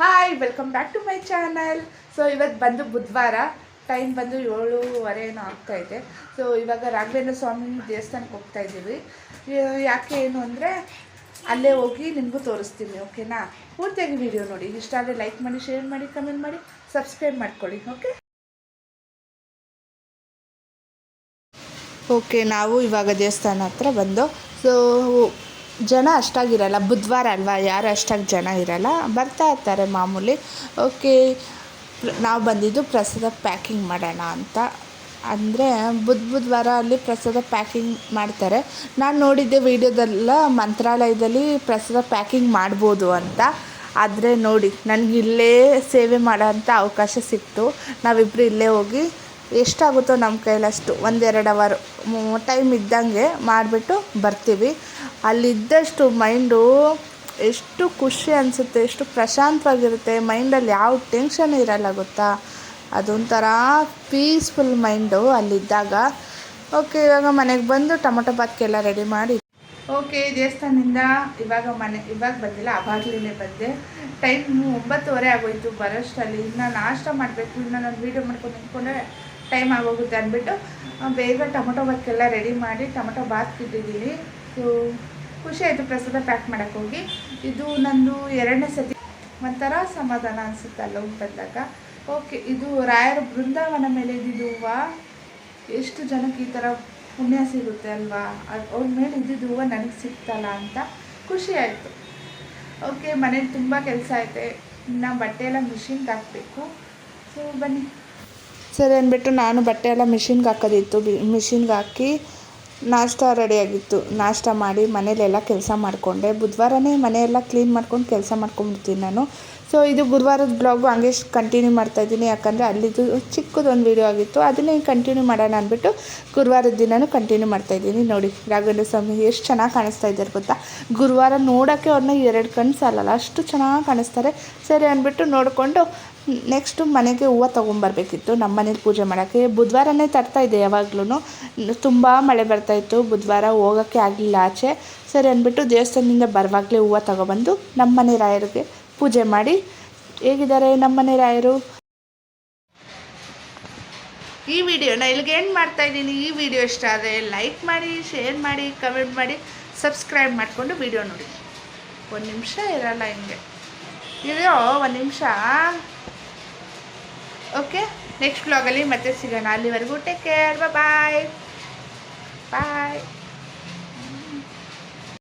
Hi welcome back to my channel so ಇವತ್ತು ಬಂದು ಬುಧವಾರ. ಟೈಮ್ ಬಂದು ಏಳುವರೆ ಏನೋ ಆಗ್ತಾ ಇದೆ. ಸೊ ಇವಾಗ ರಾಘವೇಂದ್ರ ಸ್ವಾಮಿ ದೇವಸ್ಥಾನಕ್ಕೆ ಹೋಗ್ತಾ ಇದ್ದೀವಿ. ಯಾಕೆ ಏನು ಅಂದರೆ, ಅಲ್ಲೇ ಹೋಗಿ ನಿಮಗೂ ತೋರಿಸ್ತೀನಿ, ಓಕೆನಾ? ಪೂರ್ತಿಯಾಗಿ ವಿಡಿಯೋ ನೋಡಿ. ಇಷ್ಟ ಆದರೆ ಲೈಕ್ ಮಾಡಿ ಶೇರ್ ಮಾಡಿ ಕಮೆಂಟ್ ಮಾಡಿ ಸಬ್ಸ್ಕ್ರೈಬ್ ಮಾಡ್ಕೊಳ್ಳಿ ಓಕೆ ಓಕೆ ನಾವು ಇವಾಗ ದೇವಸ್ಥಾನ ಹತ್ರ ಬಂದು ಸೊ ಜನ ಅಷ್ಟಾಗಿರಲ್ಲ, ಬುಧವಾರ ಅಲ್ವಾ? ಯಾರು ಅಷ್ಟಾಗಿ ಜನ ಇರಲ್ಲ. ಬರ್ತಾ ಇರ್ತಾರೆ ಮಾಮೂಲಿ. ಓಕೆ ನಾವು ಬಂದಿದ್ದು ಪ್ರಸಾದ ಪ್ಯಾಕಿಂಗ್ ಮಾಡೋಣ ಅಂತ. ಅಂದರೆ ಬುಧ ಬುಧವಾರ ಅಲ್ಲಿ ಪ್ರಸಾದ ಪ್ಯಾಕಿಂಗ್ ಮಾಡ್ತಾರೆ. ನಾನು ನೋಡಿದ್ದೆ ವೀಡಿಯೋದೆಲ್ಲ ಮಂತ್ರಾಲಯದಲ್ಲಿ ಪ್ರಸಾದ ಪ್ಯಾಕಿಂಗ್ ಮಾಡ್ಬೋದು ಅಂತ. ಆದರೆ ನೋಡಿ, ನನಗೆ ಇಲ್ಲೇ ಸೇವೆ ಮಾಡೋಂಥ ಅವಕಾಶ ಸಿಕ್ತು. ನಾವಿಬ್ಬರು ಇಲ್ಲೇ ಹೋಗಿ ಎಷ್ಟಾಗುತ್ತೋ ನಮ್ಮ ಕೈಲಷ್ಟು. ಒಂದೆರಡು ಅವರ್ ಟೈಮ್ ಇದ್ದಂಗೆ ಮಾಡಿಬಿಟ್ಟು ಬರ್ತೀವಿ. ಅಲ್ಲಿದ್ದಷ್ಟು ಮೈಂಡು ಎಷ್ಟು ಖುಷಿ ಅನಿಸುತ್ತೆ, ಎಷ್ಟು ಪ್ರಶಾಂತವಾಗಿರುತ್ತೆ, ಮೈಂಡಲ್ಲಿ ಯಾವ ಟೆನ್ಷನ್ ಇರಲ್ಲ ಗೊತ್ತಾ? ಅದೊಂಥರ ಪೀಸ್ಫುಲ್ ಮೈಂಡು ಅಲ್ಲಿದ್ದಾಗ. ಓಕೆ ಇವಾಗ ಮನೆಗೆ ಬಂದು ಟೊಮೊಟೊ ಬಾತ್ಗೆಲ್ಲ ರೆಡಿ ಮಾಡಿ. ಓಕೆ ದೇವಸ್ಥಾನದಿಂದ ಇವಾಗ ಮನೆ, ಇವಾಗ ಬಂದಿಲ್ಲ ಆವಾಗಲೇ ಬಂದೆ. ಟೈಮ್ ಒಂಬತ್ತುವರೆ ಆಗೋಯ್ತು ಬರೋಷ್ಟಲ್ಲಿ ಇನ್ನು ನಾಷ್ಟ ಮಾಡಬೇಕು, ಇನ್ನು ನಾನು ವೀಡಿಯೋ ಮಾಡ್ಕೊಂಡು ನಿಂತ್ಕೊಂಡ್ರೆ ಟೈಮ್ ಆಗೋಗುತ್ತೆ ಅಂದ್ಬಿಟ್ಟು ಬೇಗ ಟೊಮೊಟೊ ಬಾತ್ಗೆಲ್ಲ ರೆಡಿ ಮಾಡಿ, ಟೊಮೊಟೊ ಬಾತ್ ಇಟ್ಟಿದ್ದೀನಿ. ಸೊ, ಖುಷಿ ಆಯಿತು ಪ್ರಸಾದ ಪ್ಯಾಕ್ ಮಾಡೋಕ್ಕೆ ಹೋಗಿ. ಇದು ನಂದು ಎರಡನೇ ಸತಿ. ಒಂಥರ ಸಮಾಧಾನ ಅನಿಸುತ್ತೆ ಅಲ್ಲ ಬಂದಾಗ. ಓಕೆ ಇದು ರಾಯರ ಬೃಂದಾವನ ಮೇಲೆ ಇದ್ದಿದ್ದು ಹೂವು? ಎಷ್ಟು ಜನಕ್ಕೆ ಈ ಥರ ಪುಣ್ಯ ಸಿಗುತ್ತೆ ಅಲ್ವಾ? ಅವ್ರ ಮೇಲೆ ಇದ್ದಿದ್ದು ಹೂವು ನನಗೆ ಸಿಗ್ತಲ್ಲ ಅಂತ ಖುಷಿ ಆಯಿತು. ಓಕೆ ಮನೇಲಿ ತುಂಬ ಕೆಲಸ ಐತೆ. ಇನ್ನು ಬಟ್ಟೆ ಎಲ್ಲ ಮಿಷಿನ್ಗೆ ಹಾಕಬೇಕು. ಸೊ ಬನ್ನಿ. ಸರಿ ಅಂದ್ಬಿಟ್ಟು ನಾನು ಬಟ್ಟೆ ಎಲ್ಲ ಮಿಷಿನ್ಗೆ ಹಾಕೋದಿತ್ತು. ಮಿಷಿನ್ಗೆ ಹಾಕಿ ನಾಷ್ಟ ರೆಡಿಯಾಗಿತ್ತು ನಾಷ್ಟ ಮಾಡಿ ಮನೇಲೆಲ್ಲ ಕೆಲಸ ಮಾಡಿಕೊಂಡೆ. ಬುಧವಾರನೇ ಮನೆಯೆಲ್ಲ ಕ್ಲೀನ್ ಮಾಡ್ಕೊಂಡು ಕೆಲಸ ಮಾಡ್ಕೊಂಡ್ಬಿಡ್ತೀನಿ ನಾನು. ಸೊ ಇದು ಗುರುವಾರದ ಬ್ಲಾಗು ಹಂಗೆ ಕಂಟಿನ್ಯೂ ಮಾಡ್ತಾಯಿದ್ದೀನಿ ಯಾಕಂದರೆ ಅಲ್ಲಿದು ಚಿಕ್ಕದೊಂದು ವೀಡಿಯೋ ಆಗಿತ್ತು. ಅದನ್ನೇ ಕಂಟಿನ್ಯೂ ಮಾಡೋಣ ಅಂದ್ಬಿಟ್ಟು ಗುರುವಾರದ ದಿನನೂ ಕಂಟಿನ್ಯೂ ಮಾಡ್ತಾಯಿದ್ದೀನಿ ನೋಡಿ, ರಾಘವೇಂದ್ರ ಸ್ವಾಮಿ ಎಷ್ಟು ಚೆನ್ನಾಗಿ ಕಾಣಿಸ್ತಾ ಇದ್ದಾರೆ ಗೊತ್ತಾ? ಗುರುವಾರ ನೋಡೋಕ್ಕೆ ಅವ್ರನ್ನ ಎರಡು ಕಣ್ಣು ಸಾಲಲ್ಲ. ಅಷ್ಟು ಚೆನ್ನಾಗಿ ಕಾಣಿಸ್ತಾರೆ. ಸರಿ ಅಂದ್ಬಿಟ್ಟು ನೋಡಿಕೊಂಡು ನೆಕ್ಸ್ಟು ಮನೆಗೆ ಹೂವು ತೊಗೊಂಬರ್ಬೇಕಿತ್ತು. ನಮ್ಮ ಮನೇಲಿ ಪೂಜೆ ಮಾಡೋಕ್ಕೆ. ಬುಧವಾರನೇ ತರ್ತಾ ಇದ್ದೆ ಯಾವಾಗ್ಲೂ ತುಂಬ ಮಳೆ ಬರ್ತಾಯಿತ್ತು ಬುಧವಾರ ಹೋಗೋಕ್ಕೆ ಆಗಲಿಲ್ಲ ಆಚೆ. ಸರಿ ಅಂದ್ಬಿಟ್ಟು ದೇವಸ್ಥಾನದಿಂದ ಬರುವಾಗಲೇ ಹೂವು ತೊಗೊಬಂದು ನಮ್ಮ ಮನೆ ರಾಯರಿಗೆ ಪೂಜೆ ಮಾಡಿ. ಹೇಗಿದ್ದಾರೆ ನಮ್ಮ ಮನೆ ರಾಯರು? ಈ ವಿಡಿಯೋನ ಇಲ್ಲಿಗೆ ಏನು ಮಾಡ್ತಾ ಇದ್ದೀನಿ. ಈ ವಿಡಿಯೋ ಇಷ್ಟ ಆದರೆ ಲೈಕ್ ಮಾಡಿ ಶೇರ್ ಮಾಡಿ ಕಮೆಂಟ್ ಮಾಡಿ ಸಬ್ಸ್ಕ್ರೈಬ್ ಮಾಡಿಕೊಂಡು ವಿಡಿಯೋ ನೋಡಿ. ಒಂದು ನಿಮಿಷ ಇರಲ್ಲ ಹಿಂಗೆ. ಇದೆಯೋ ಒಂದು ನಿಮಿಷ. ಓಕೆ ನೆಕ್ಸ್ಟ್ ಬ್ಲಾಗಲ್ಲಿ ಮತ್ತೆ ಸಿಗೋಣ. ಅಲ್ಲಿವರೆಗೂ ಟೇಕ್ ಕೇರ್ ಬಾಯ್ ಬಾಯ್